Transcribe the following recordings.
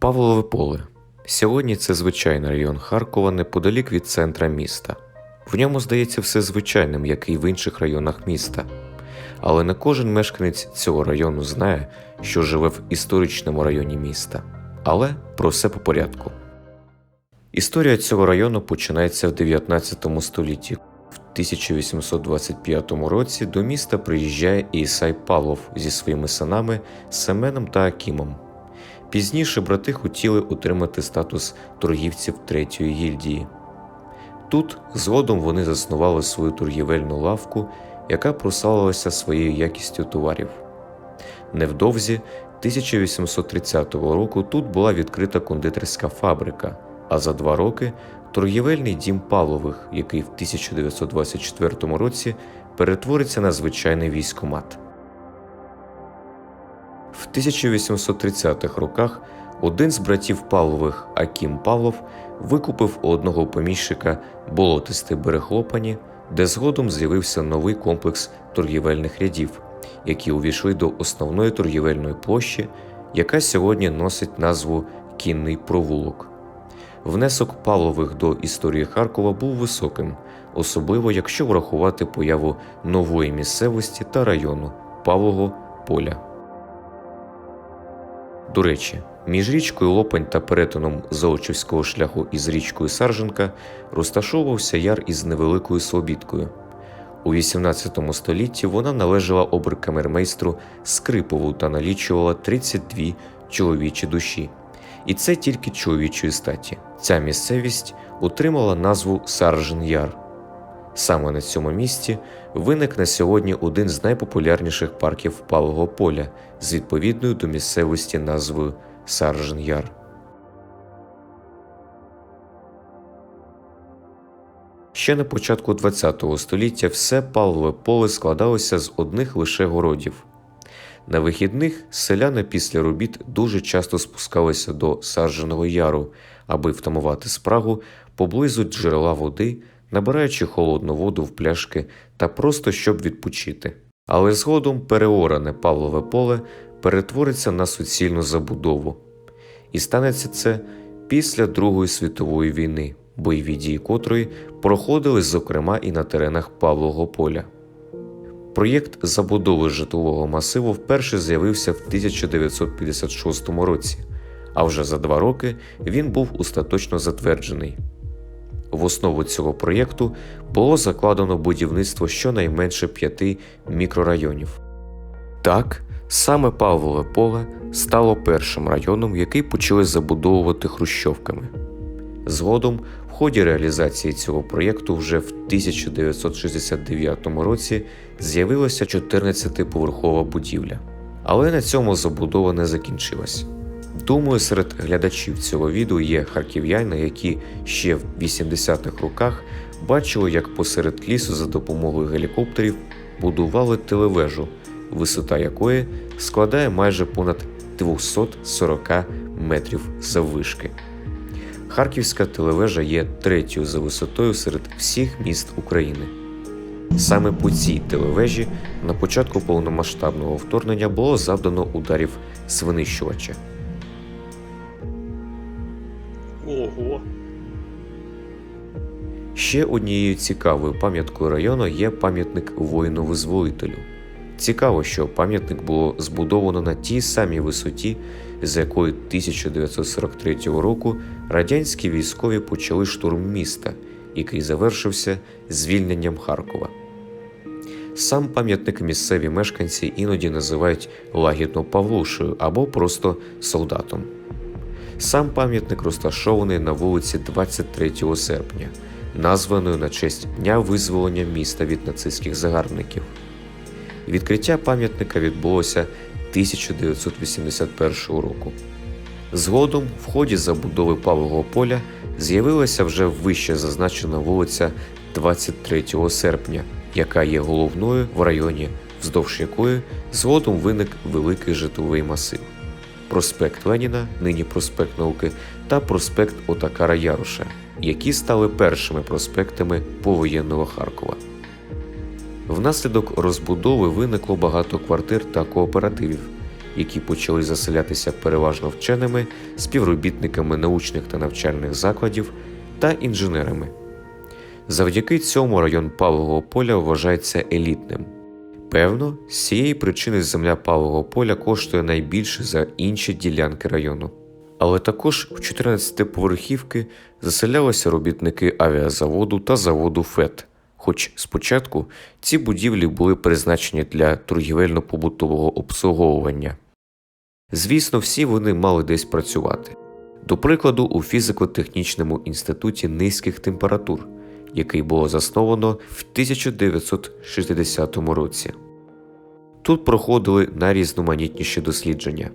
Павлове поле. Сьогодні це звичайний район Харкова неподалік від центра міста. В ньому здається все звичайним, як і в інших районах міста. Але не кожен мешканець цього району знає, що живе в історичному районі міста. Але про все по порядку. Історія цього району починається в 19 столітті. В 1825 році до міста приїжджає Ісай Павлов зі своїми синами Семеном та Акімом. Пізніше брати хотіли отримати статус торгівців третьої гільдії. Тут згодом вони заснували свою торгівельну лавку, яка прославилася своєю якістю товарів. Невдовзі 1830 року тут була відкрита кондитерська фабрика, а за два роки торгівельний дім Павлових, який в 1924 році перетвориться на звичайний військомат. В 1830-х роках один з братів Павлових, Акім Павлов, викупив у одного поміщика болотисте берег Лопані, де згодом з'явився новий комплекс торгівельних рядів, які увійшли до основної торгівельної площі, яка сьогодні носить назву Кінний провулок. Внесок Павлових до історії Харкова був високим, особливо якщо врахувати появу нової місцевості та району Павлого Поля. До речі, між річкою Лопань та перетином Золочівського шляху із річкою Сарженка розташовувався яр із невеликою слобідкою. У XVIII столітті вона належала оберкамермейстру Скрипову та налічувала 32 чоловічі душі. І це тільки чоловічої статі. Ця місцевість отримала назву Саржен Яр. Саме на цьому місці виник на сьогодні один з найпопулярніших парків Павлого поля з відповідною до місцевості назвою Саржен Яр. Ще на початку ХХ століття все Павлове поле складалося з одних лише городів. На вихідних селяни після робіт дуже часто спускалися до Сарженого яру, аби втамувати спрагу поблизу джерела води, набираючи холодну воду в пляшки та просто щоб відпочити. Але згодом переоране Павлове поле перетвориться на суцільну забудову. І станеться це після Другої світової війни, бойові дії котрої проходили, зокрема, і на теренах Павлового поля. Проєкт забудови житлового масиву вперше з'явився в 1956 році, а вже за два роки він був остаточно затверджений. В основу цього проєкту було закладено будівництво щонайменше п'яти мікрорайонів. Так, саме Павлове поле стало першим районом, який почали забудовувати хрущовками. Згодом, в ході реалізації цього проєкту, вже в 1969 році з'явилася 14-поверхова будівля. Але на цьому забудова не закінчилась. Думаю, серед глядачів цього відео є харків'яни, які ще в 80-х роках бачили, як посеред лісу за допомогою гелікоптерів будували телевежу, висота якої складає майже понад 240 метрів заввишки. Харківська телевежа є третьою за висотою серед всіх міст України. Саме по цій телевежі на початку повномасштабного вторгнення було завдано ударів з винищувача. Ще однією цікавою пам'яткою району є пам'ятник воїну-визволителю. Цікаво, що пам'ятник було збудовано на тій самій висоті, з якої 1943 року радянські військові почали штурм міста, який завершився звільненням Харкова. Сам пам'ятник місцеві мешканці іноді називають лагідно Павлушею або просто солдатом. Сам пам'ятник розташований на вулиці 23 серпня, названою на честь Дня визволення міста від нацистських загарбників. Відкриття пам'ятника відбулося 1981 року. Згодом, в ході забудови Павлового поля, з'явилася вже вище зазначена вулиця 23 серпня, яка є головною в районі, вздовж якої згодом виник великий житловий масив. Проспект Леніна, нині проспект науки, та проспект Отакара Яруша, які стали першими проспектами повоєнного Харкова. Внаслідок розбудови виникло багато квартир та кооперативів, які почали заселятися переважно вченими, співробітниками научних та навчальних закладів та інженерами. Завдяки цьому район Павлового поля вважається елітним. Певно, з цієї причини земля Павлового поля коштує найбільше за інші ділянки району. Але також в 14-поверхівки заселялися робітники авіазаводу та заводу ФЕТ, хоч спочатку ці будівлі були призначені для торгівельно-побутового обслуговування. Звісно, всі вони мали десь працювати. До прикладу, у фізико-технічному інституті низьких температур, який було засновано в 1960 році. Тут проходили найрізноманітніші дослідження.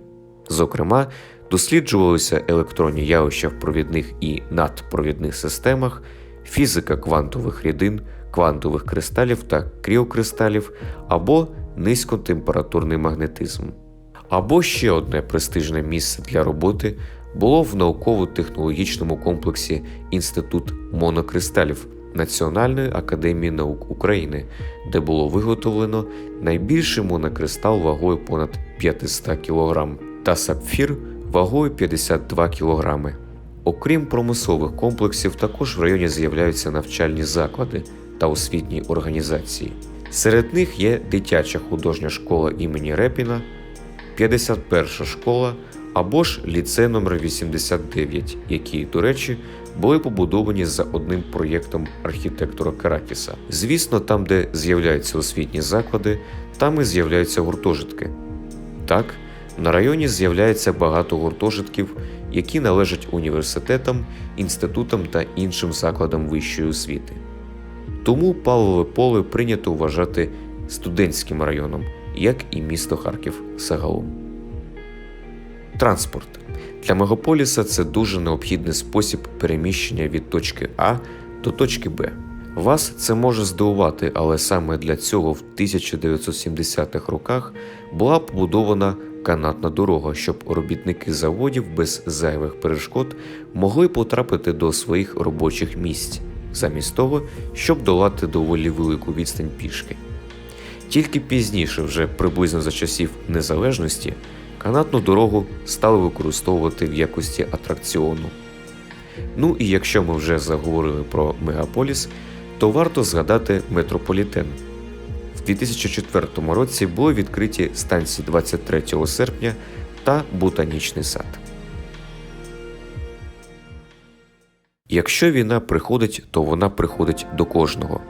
Зокрема, досліджувалися електронні явища в провідних і надпровідних системах, фізика квантових рідин, квантових кристалів та кріокристалів або низькотемпературний магнетизм. Або ще одне престижне місце для роботи було в науково-технологічному комплексі Інститут монокристалів Національної академії наук України, де було виготовлено найбільший монокристал вагою понад 500 кг та сапфір вагою 52 кг. Окрім промислових комплексів, також в районі з'являються навчальні заклади та освітні організації. Серед них є дитяча художня школа імені Репіна, 51 школа або ж ліцей номер 89, які, до речі, були побудовані за одним проєктом архітектора Каракіса. Звісно, там, де з'являються освітні заклади, там і з'являються гуртожитки. Так, на районі з'являється багато гуртожитків, які належать університетам, інститутам та іншим закладам вищої освіти. Тому Павлове поле прийнято вважати студентським районом, як і місто Харків загалом. Транспорт для мегаполіса це дуже необхідний спосіб переміщення від точки А до точки Б. Вас це може здивувати, але саме для цього в 1970-х роках була побудована канатна дорога, щоб робітники заводів без зайвих перешкод могли потрапити до своїх робочих місць, замість того, щоб долати доволі велику відстань пішки. Тільки пізніше, вже приблизно за часів незалежності, канатну дорогу стали використовувати в якості атракціону. Ну і якщо ми вже заговорили про мегаполіс, то варто згадати метрополітен. В 2004 році були відкриті станції 23 серпня та Ботанічний сад. Якщо війна приходить, то вона приходить до кожного.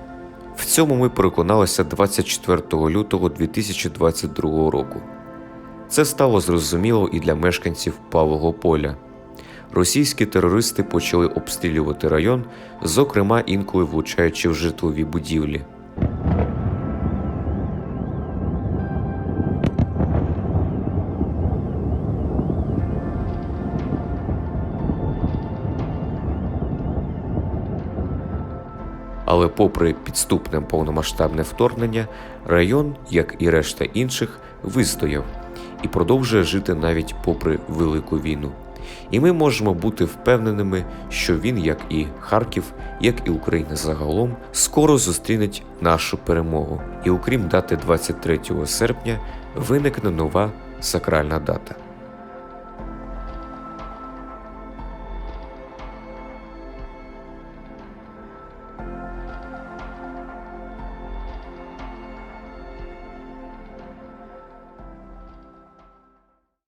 В цьому ми переконалися 24 лютого 2022 року. Це стало зрозуміло і для мешканців Павлого поля. Російські терористи почали обстрілювати район, зокрема інколи влучаючи в житлові будівлі. Але попри підступне повномасштабне вторгнення, район, як і решта інших, вистояв і продовжує жити навіть попри велику війну. І ми можемо бути впевненими, що він, як і Харків, як і Україна загалом, скоро зустрінеть нашу перемогу. І окрім дати 23 серпня, виникне нова сакральна дата.